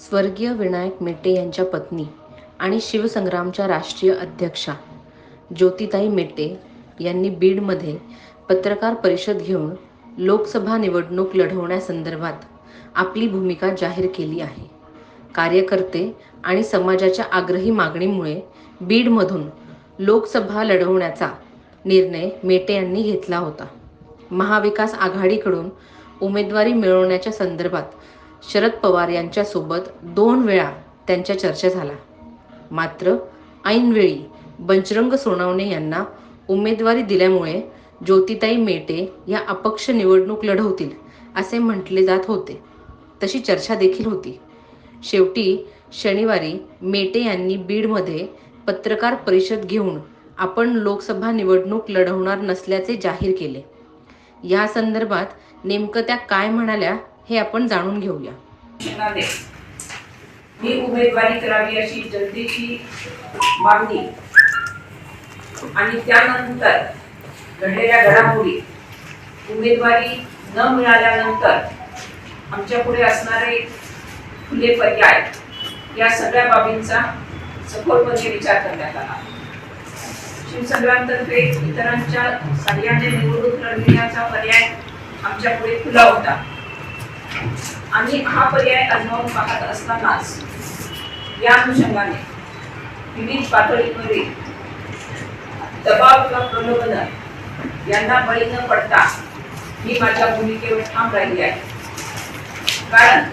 स्वर्गीय विनायक मेटे यांच्या पत्नी आणि शिवसंग्रामच्या राष्ट्रीय अध्यक्षा ज्योतिताई मेटे यांनी बीडमध्ये पत्रकार परिषद घेऊन लोकसभा निवडणूक लढवण्यासंदर्भात आपली भूमिका जाहीर केली आहे. कार्यकर्ते आणि समाजाच्या आग्रही मागणीमुळे बीडमधून लोकसभा लढवण्याचा निर्णय मेटे यांनी घेतला होता. महाविकास आघाडीकडून उमेदवारी मिळवण्याच्या संदर्भात शरद पवार यांच्यासोबत दोन वेळा त्यांच्या चर्चा झाला मात्र ऐनवेळी बंचरंग सोनवणे यांना उमेदवारी दिल्यामुळे ज्योतिताई मेटे या अपक्ष निवडणूक लढवतील असे म्हटले जात होते. तशी चर्चा देखील होती. शेवटी शनिवारी मेटे यांनी बीडमध्ये पत्रकार परिषद घेऊन आपण लोकसभा निवडणूक लढवणार नसल्याचे जाहीर केले. या संदर्भात नेमकं त्या काय म्हणाल्या हे आपण जाणून घेऊया. मी उमेदवारी करावी अशी जनतेची मागणी. आणि त्यानंतर घडलेल्या घडामोडी उमेदवारी न मिळाल्यानंतर आमच्या पुढे असणारे खुले पर्याय या सगळ्या बाबींचा सखोलपणे म्हणजे विचार करण्यात आला. शिवसंग्रामतर्फे इतरांच्या सहाय्याने निवडणूक लढविण्याचा पर्याय आमच्या पुढे खुला होता. आम्ही हा पर्याय अजमावून पाहत असतानाच या अनुषंगाने विविध पातळीवरील दबाव किंवा प्रलोभन यांना बळी न पडता मी माझ्या भूमिकेवर ठाम राहिली आहे. कारण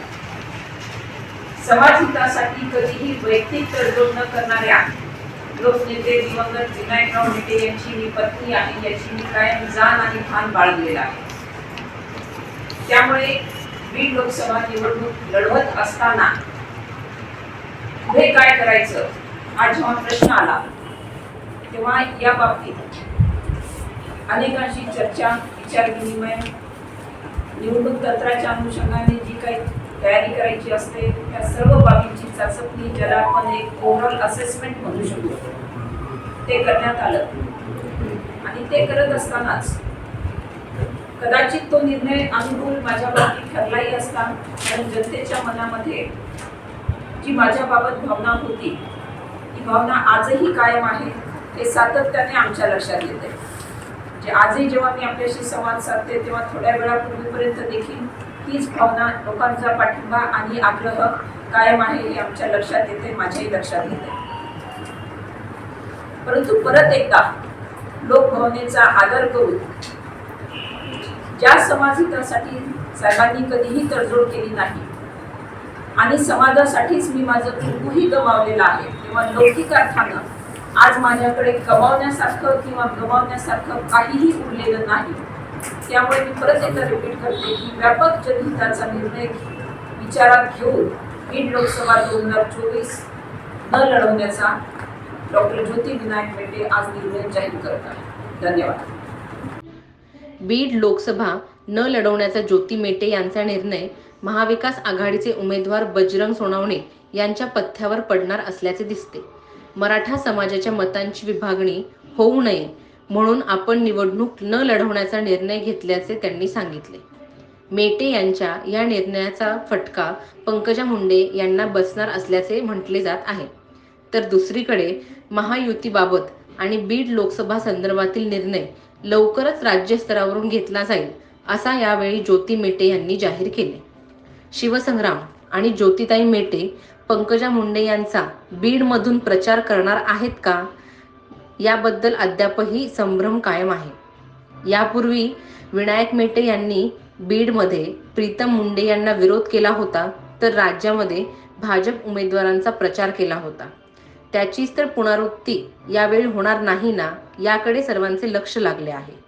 समाज हितासाठी कधीही वैयक्तिक तडजोड न करणाऱ्या लोकनेते दिवंगत विनायकराव मेटे यांची मी पत्नी आहे याची मी कायम जाण आणि भान बाळगलेला आहे. त्यामुळे बीड लोकसभा निवडणूक लढवत असताना पुढे काय करायचं हा जेव्हा प्रश्न आला तेव्हा या बाबतीत अनेकांशी चर्चा विचारविनिमय निवडणूक तंत्राच्या अनुषंगाने जी काही तयारी करायची असते त्या सर्व बाबींची चाचपणी ज्याला आपण एक ओव्हरऑल असेसमेंट म्हणू शकतो ते करण्यात आलं. आणि ते करत असतानाच कदाचित तो निर्णय अनुकूल माझ्या बाबतीत ठरलाही असता कारण जनतेच्या मनामध्ये जी माझ्या बाबत भावना होती ती भावना आजही कायम आहे हे सातत्याने आमच्या लक्षात येते. जे आजही जेव्हा मी आपल्याशी संवाद साधते तेव्हा थोड्या वेळापूर्वीपर्यंत देखील हीच भावना लोकांचा पाठिंबा आणि आग्रह कायम आहे हे आमच्या लक्षात येते माझ्याही लक्षात येते. परंतु परत एकदा लोकभावनेचा आदर करून ज्या समाजहितासाठी साहेबांनी कधीही तडजोड केली नाही आणि समाजासाठीच मी माझं कुटुंबही गमावलेलं आहे तेव्हा लौकिक अर्थानं आज माझ्याकडे गमावण्यासारखं किंवा गमावण्यासारखं काहीही उरलेलं नाही. त्यामुळे मी परत एकदा रिपीट करते की व्यापक जनहिताचा निर्णय विचारात घेऊन बीड लोकसभा दोन हजार चोवीस न लढवण्याचा डॉक्टर ज्योती विनायक मेटे आज निर्णय जाहीर करत आहे धन्यवाद. बीड लोकसभा न लढवण्याचा ज्योती मेटे यांचा निर्णय महाविकास आघाडीचे उमेदवार बजरंग सोनावणे यांच्या पथ्यावर पडणार असल्याचे दिसते. मराठा समाजाच्या मतांची विभागणी होऊ नये म्हणून आपण निवडणूक न लढवण्याचा निर्णय घेतल्याचे त्यांनी सांगितले. मेटे यांच्या या निर्णयाचा फटका पंकजा मुंडे यांना बसणार असल्याचे म्हटले जात आहे. तर दुसरीकडे महायुतीबाबत आणि बीड लोकसभा संदर्भातील निर्णय लवकरच राज्यस्तरावरून घेतला जाईल असा यावेळी ज्योती मेटे यांनी जाहीर केले. शिवसंग्राम आणि ज्योतिताई मेटे पंकजा मुंडे यांचा बीडमधून प्रचार करणार आहेत का? याबद्दल अद्यापही संभ्रम कायम आहे. यापूर्वी विनायक मेटे यांनी बीडमध्ये प्रीतम मुंडे यांना विरोध केला होता तर राज्यामध्ये भाजप उमेदवारांचा प्रचार केला होता. त्याचीच तर पुनरावृत्ती यावेळी होणार नाही ना याकडे सर्वांचे लक्ष लागले आहे.